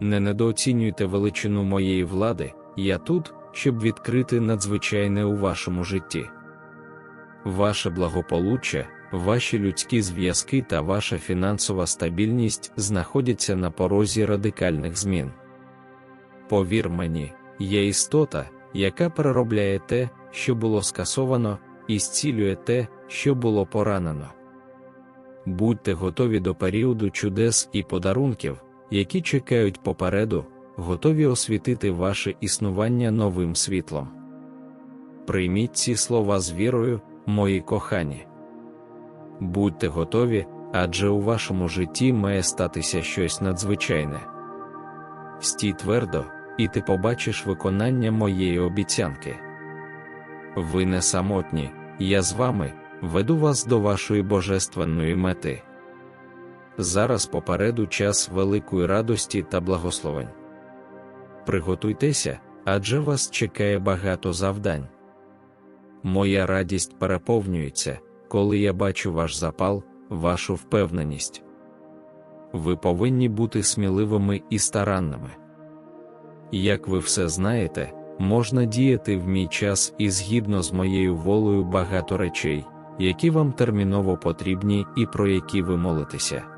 не недооцінюйте величину моєї влади, я тут, щоб відкрити надзвичайне у вашому житті. Ваше благополуччя, ваші людські зв'язки та ваша фінансова стабільність знаходяться на порозі радикальних змін. Повір мені, є істота, яка переробляє те, що було скасовано, і зцілює те, що було поранено. Будьте готові до періоду чудес і подарунків, які чекають попереду, готові освітити ваше існування новим світлом. Прийміть ці слова з вірою, мої кохані. Будьте готові, адже у вашому житті має статися щось надзвичайне. Стій твердо, і ти побачиш виконання моєї обіцянки. Ви не самотні, я з вами веду вас до вашої божественної мети. Зараз попереду час великої радості та благословень. Приготуйтеся, адже вас чекає багато завдань. Моя радість переповнюється, коли я бачу ваш запал, вашу впевненість. Ви повинні бути сміливими і старанними. Як ви все знаєте, можна діяти в мій час і згідно з моєю волею багато речей, які вам терміново потрібні і про які ви молитеся.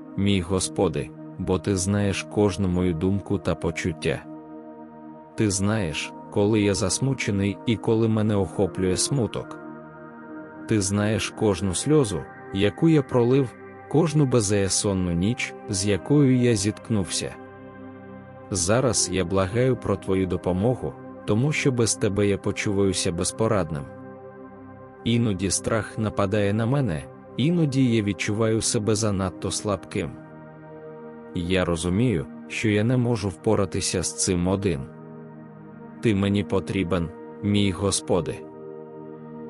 мій Господи, бо ти знаєш кожну мою думку та почуття. Ти знаєш, коли я засмучений і коли мене охоплює смуток. Ти знаєш кожну сльозу, яку я пролив, кожну беззаєсонну ніч, з якою я зіткнувся. Зараз я благаю про твою допомогу, тому що без тебе я почуваюся безпорадним. Іноді страх нападає на мене, іноді я відчуваю себе занадто слабким. Я розумію, що я не можу впоратися з цим один. Ти мені потрібен, мій Господи.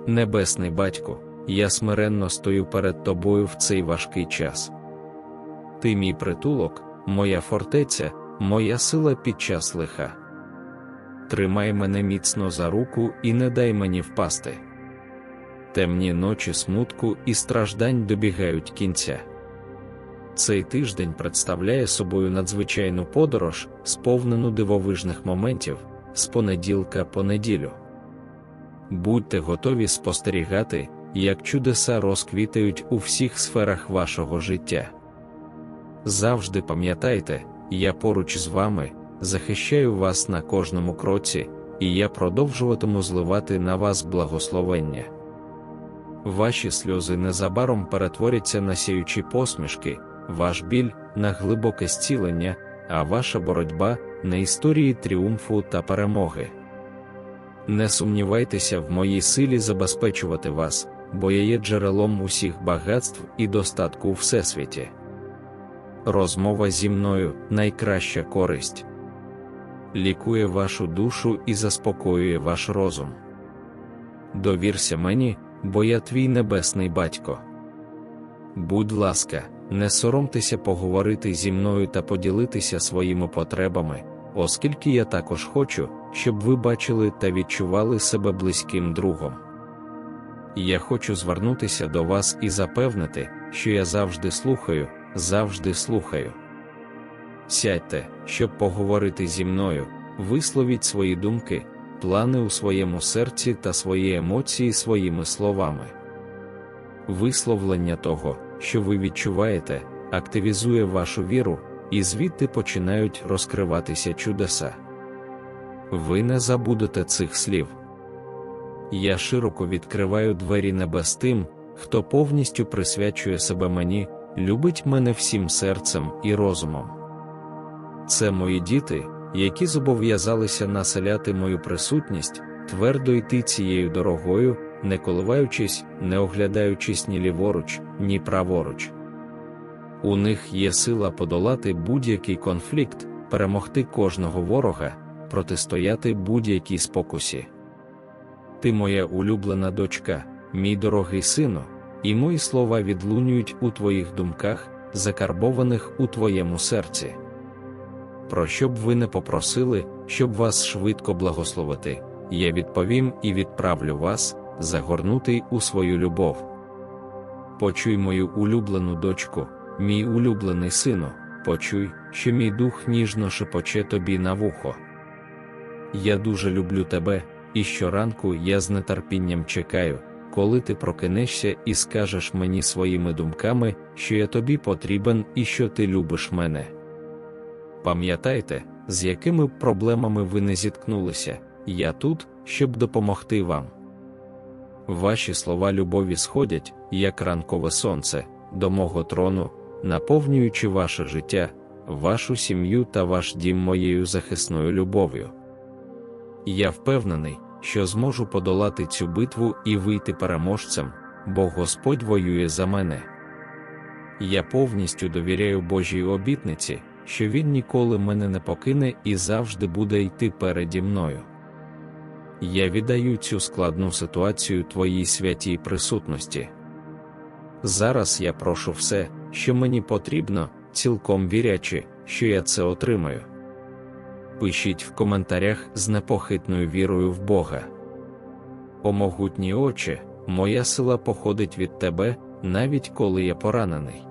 Небесний Батько, я смиренно стою перед Тобою в цей важкий час. Ти мій притулок, моя фортеця, моя сила під час лиха. Тримай мене міцно за руку і не дай мені впасти. Темні ночі смутку і страждань добігають кінця. Цей тиждень представляє собою надзвичайну подорож, сповнену дивовижних моментів з понеділка по неділю. Будьте готові спостерігати, як чудеса розквітають у всіх сферах вашого життя. Завжди пам'ятайте, я поруч з вами, захищаю вас на кожному кроці, і я продовжуватиму зливати на вас благословення. Ваші сльози незабаром перетворяться на сіючі посмішки, ваш біль на глибоке зцілення, а ваша боротьба на історії тріумфу та перемоги. Не сумнівайтеся в моїй силі забезпечувати вас, бо я є джерелом усіх багатств і достатку у всесвіті. Розмова зі мною найкраща користь, лікує вашу душу і заспокоює ваш розум. Довірся мені, бо я твій небесний батько. Будь ласка, не соромтеся поговорити зі мною та поділитися своїми потребами, оскільки я також хочу, щоб ви бачили та відчували себе близьким другом. Я хочу звернутися до вас і запевнити, що я завжди слухаю, завжди слухаю. Сядьте, щоб поговорити зі мною, висловіть свої думки, плани у своєму серці та свої емоції своїми словами. Висловлення того, що ви відчуваєте, активізує вашу віру, і звідти починають розкриватися чудеса. Ви не забудете цих слів. Я широко відкриваю двері небес тим, хто повністю присвячує себе мені, любить мене всім серцем і розумом. Це мої діти, які зобов'язалися населяти мою присутність, твердо йти цією дорогою, не коливаючись, не оглядаючись ні ліворуч, ні праворуч. У них є сила подолати будь-який конфлікт, перемогти кожного ворога, протистояти будь-якій спокусі. Ти моя улюблена дочка, мій дорогий сину, і мої слова відлунюють у твоїх думках, закарбованих у твоєму серці. Про що б ви не попросили, щоб вас швидко благословити, я відповім і відправлю вас, загорнутий у свою любов. Почуй мою улюблену дочку, мій улюблений сину, почуй, що мій дух ніжно шепоче тобі на вухо. Я дуже люблю тебе, і щоранку я з нетерпінням чекаю, коли ти прокинешся і скажеш мені своїми думками, що я тобі потрібен і що ти любиш мене. Пам'ятайте, з якими проблемами ви не зіткнулися, я тут, щоб допомогти вам. Ваші слова любові сходять, як ранкове сонце, до мого трону, наповнюючи ваше життя, вашу сім'ю та ваш дім моєю захисною любов'ю. Я впевнений, що зможу подолати цю битву і вийти переможцем, бо Господь воює за мене. Я повністю довіряю Божій обітниці, що Він ніколи мене не покине і завжди буде йти переді мною. Я віддаю цю складну ситуацію Твоїй святій присутності. Зараз я прошу все, що мені потрібно, цілком вірячи, що я це отримаю. Пишіть в коментарях з непохитною вірою в Бога. О могутні очі, моя сила походить від тебе, навіть коли я поранений.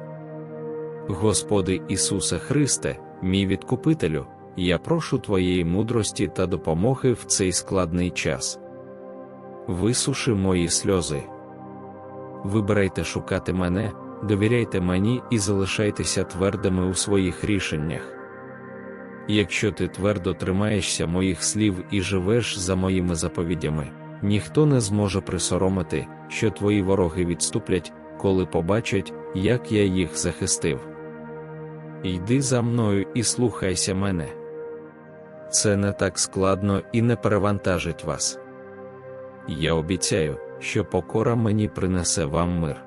Господи Ісусе Христе, мій відкупителю, я прошу Твоєї мудрості та допомоги в цей складний час. Висуши мої сльози. Вибирайте шукати мене, довіряйте мені і залишайтеся твердими у своїх рішеннях. Якщо ти твердо тримаєшся моїх слів і живеш за моїми заповідями, ніхто не зможе присоромити, що твої вороги відступлять, коли побачать, як я їх захистив. Йди за мною і слухайся мене. Це не так складно і не перевантажить вас. Я обіцяю, що покора мені принесе вам мир.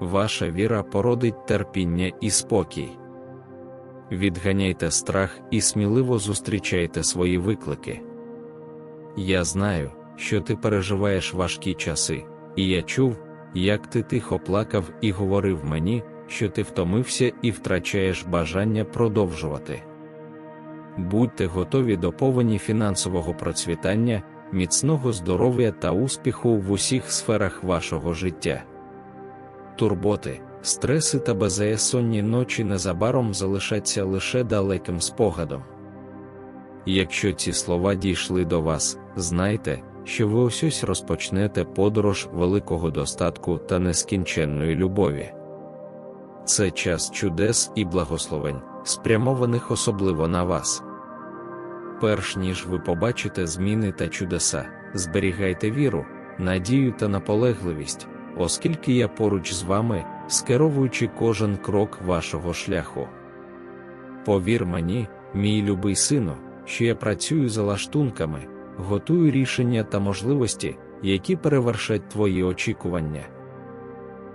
Ваша віра породить терпіння і спокій. Відганяйте страх і сміливо зустрічайте свої виклики. Я знаю, що ти переживаєш важкі часи, і я чув, як ти тихо плакав і говорив мені, що ти втомився і втрачаєш бажання продовжувати. Будьте готові до повені фінансового процвітання, міцного здоров'я та успіху в усіх сферах вашого життя. Турботи, стреси та безсонні ночі незабаром залишаться лише далеким спогадом. Якщо ці слова дійшли до вас, знайте, що ви ось ось розпочнете подорож великого достатку та нескінченної любові. Це час чудес і благословень, спрямованих особливо на вас. Перш ніж ви побачите зміни та чудеса, зберігайте віру, надію та наполегливість, оскільки я поруч з вами, скеровуючи кожен крок вашого шляху. Повір мені, мій любий сину, що я працюю за лаштунками, готую рішення та можливості, які перевершать твої очікування.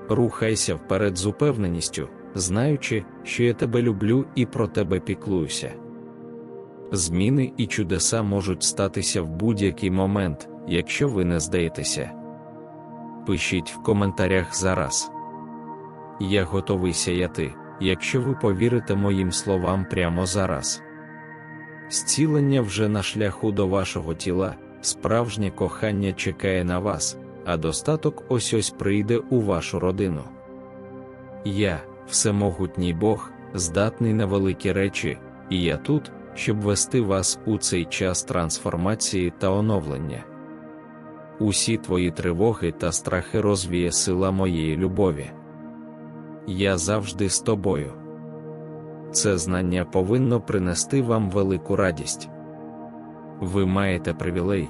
Рухайся вперед з упевненістю, знаючи, що я тебе люблю і про тебе піклуюся. Зміни і чудеса можуть статися в будь-який момент, якщо ви не здаєтеся. Пишіть в коментарях зараз. Я готовий сяяти, якщо ви повірите моїм словам прямо зараз. Зцілення вже на шляху до вашого тіла, справжнє кохання чекає на вас, а достаток ось ось прийде у вашу родину. Я, всемогутній Бог, здатний на великі речі, і я тут, щоб вести вас у цей час трансформації та оновлення. Усі твої тривоги та страхи розвіє сила моєї любові. Я завжди з тобою. це знання повинно принести вам велику радість. Ви маєте привілей,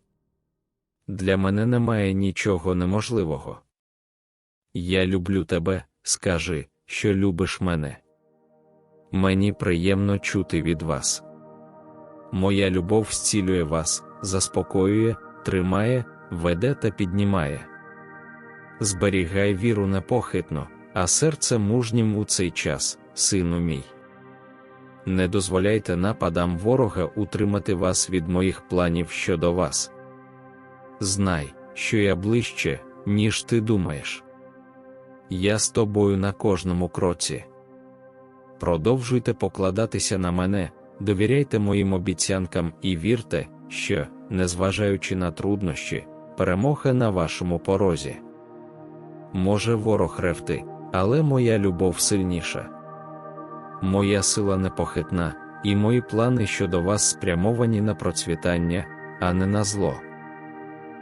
Для мене немає нічого неможливого. Я люблю тебе, скажи, що любиш мене. Мені приємно чути від вас. Моя любов зцілює вас, заспокоює, тримає, веде та піднімає. Зберігай віру непохитно, а серце мужнім у цей час, сину мій. Не дозволяйте нападам ворога утримати вас від моїх планів щодо вас. Знай, що я ближче, ніж ти думаєш. Я з тобою на кожному кроці. Продовжуйте покладатися на мене, довіряйте моїм обіцянкам і вірте, що, незважаючи на труднощі, перемога на вашому порозі. Може ворог ревти, але моя любов сильніша. Моя сила непохитна, і мої плани щодо вас спрямовані на процвітання, а не на зло.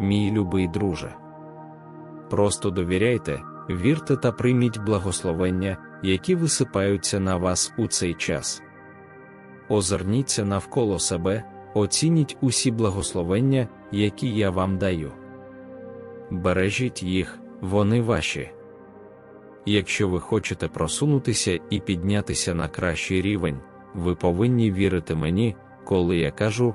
мій любий друже. Просто довіряйте, вірте та прийміть благословення, які висипаються на вас у цей час. Озирніться навколо себе, оцініть усі благословення, які я вам даю. Бережіть їх, вони ваші. Якщо ви хочете просунутися і піднятися на кращий рівень, ви повинні вірити мені, коли я кажу,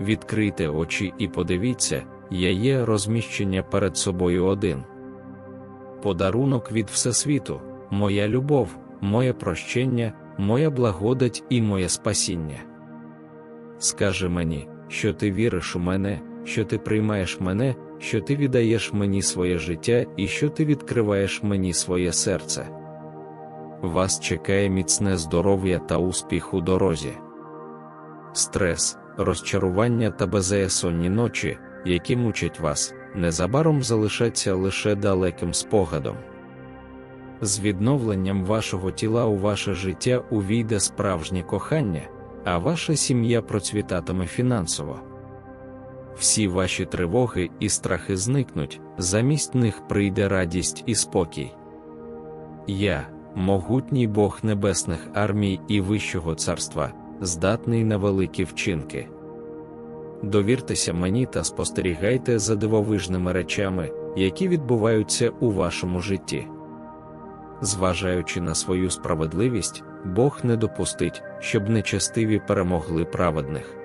Відкрийте очі і подивіться, я є розміщення перед собою один. Подарунок від Всесвіту, моя любов, моє прощення, моя благодать і моє спасіння. Скажи мені, що ти віриш у мене, що ти приймаєш мене, що ти віддаєш мені своє життя і що ти відкриваєш мені своє серце. Вас чекає міцне здоров'я та успіх у дорозі. Стрес, розчарування та безсонні ночі, які мучать вас, незабаром залишаться лише далеким спогадом. З відновленням вашого тіла у ваше життя увійде справжнє кохання, а ваша сім'я процвітатиме фінансово. Всі ваші тривоги і страхи зникнуть, замість них прийде радість і спокій. Я, могутній Бог небесних армій і Вищого царства, здатний на великі вчинки. Довіртеся мені та спостерігайте за дивовижними речами, які відбуваються у вашому житті. Зважаючи на свою справедливість, Бог не допустить, щоб нечестиві перемогли праведних.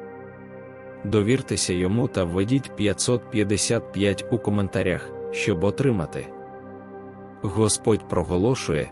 Довіртеся йому та введіть 555 у коментарях, щоб отримати. Господь проголошує,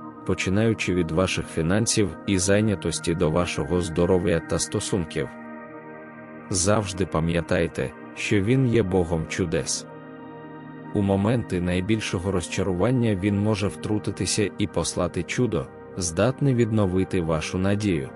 починаючи від ваших фінансів і зайнятості до вашого здоров'я та стосунків. Завжди пам'ятайте, що Він є Богом чудес. У моменти найбільшого розчарування Він може втрутитися і послати чудо, здатне відновити вашу надію.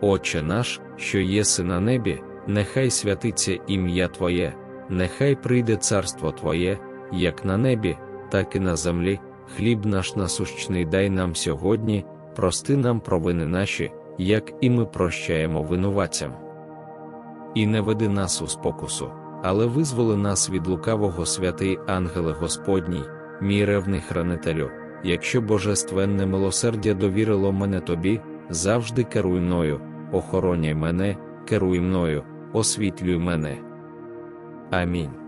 Отче наш, що єси на небі, нехай святиться ім'я Твоє, нехай прийде царство Твоє, як на небі, так і на землі. Хліб наш насущний дай нам сьогодні, прости нам провини наші, як і ми прощаємо винуватцям. І не веди нас у спокусу, але визволи нас від лукавого святий ангеле Господній, мій ревний хранителю, якщо божественне милосердя довірило мене тобі, завжди керуй мною, охороняй мене, керуй мною, освітлюй мене. Амінь.